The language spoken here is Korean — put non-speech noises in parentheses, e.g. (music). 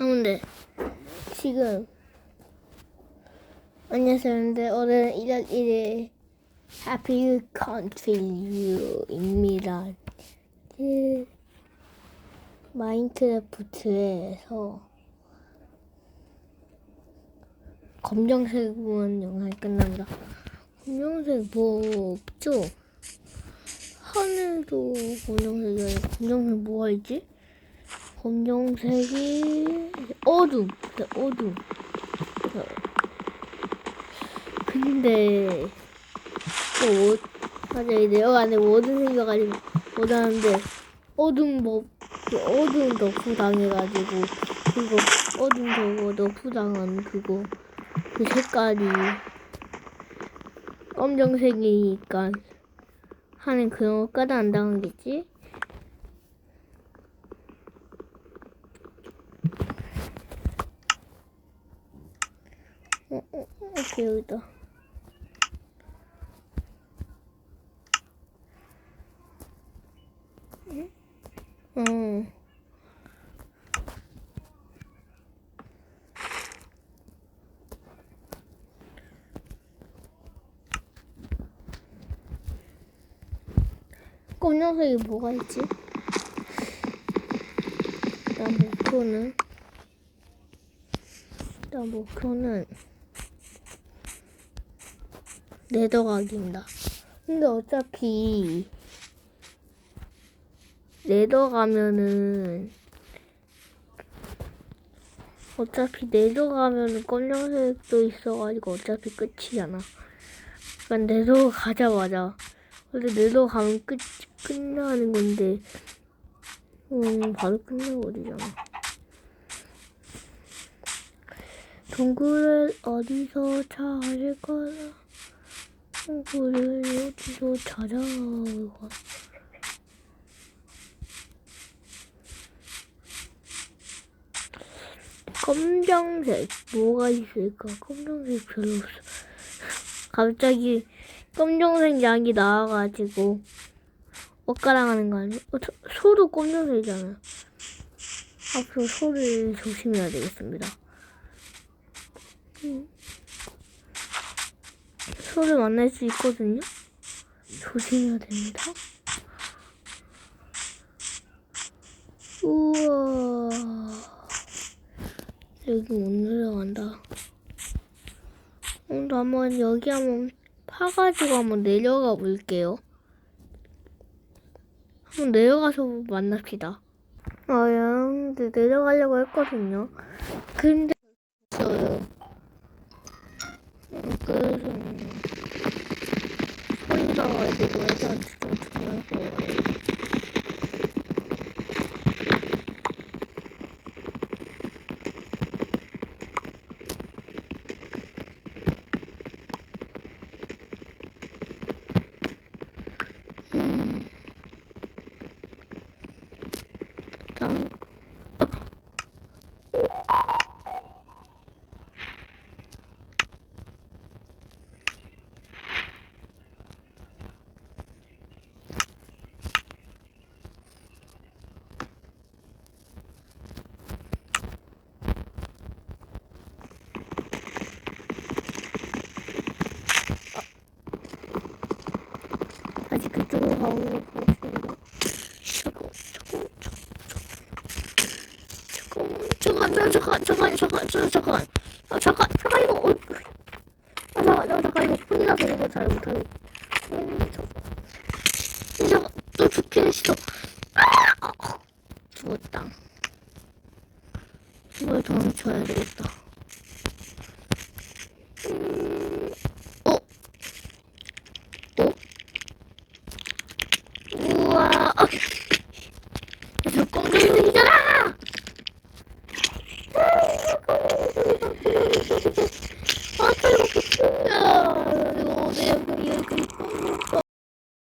근데 지금 안녕하세요. 근데 오늘 1월 1일 Happy Country View입니다. 그 마인크래프트에서 검정색 부분 영상이 끝납니다. 검정색 뭐 없죠? 하늘도 검정색이 아니라 검정색 뭐가 있지? 검정색이 어둠, 네, 어둠. 어. 근데 또 맞아 이 내려가는데 모든 생겨가지고 못하는데 어둠 뭐그 어둠 너프 당해가지고 그거 어둠 저거 너프 당한 그거 그 색깔이 검정색이니까 하는 그런 거 까다 안 당하겠지? 어, 오케이, 여기다. 응? 어. 검정색이 뭐가 있지? 나 목표는 나 목표는 네더각입니다. 근데 어차피 네더 가면은 어차피 네더 가면은 검정색도 있어가지고 어차피 끝이잖아. 그러니까 네더 가자마자 근데 네더 가면 끝 끝나는 건데 음 바로 끝나버리잖아. 동굴을 어디서 찾을 거야? 동굴을 어디서 찾아가? 검정색 뭐가 있을까? 검정색 별로 없어. (laughs) 갑자기 검정색 약이 나와가지고 엇가랑하는 거 아니야? 어, 저- 소도 검정색이잖아요. 앞으로 소를 조심해야 되겠습니다. 음. 소를 만날 수 있거든요. 조심해야 됩니다. 우와. 여기 못 내려간다. 오늘 한번 여기 한번 파가지고 한번 내려가 볼게요. 한번 내려가서 만납시다. 아, 야, 근데 내려가려고 했거든요. 근데 그래서 혼자 가지고 해서 지금 중요한 거예 요. 음. 마음으로 보여주는 저거 저거 저거 저거 이거 어, 아 잠깐 잠깐 잠깐 이거 폰이나 보는 거잘 못하는 진짜 또 죽기는 싫어 아! 죽었다 이걸 도망쳐야 되겠다 Hatta yakıştı. Oraya bayıldım.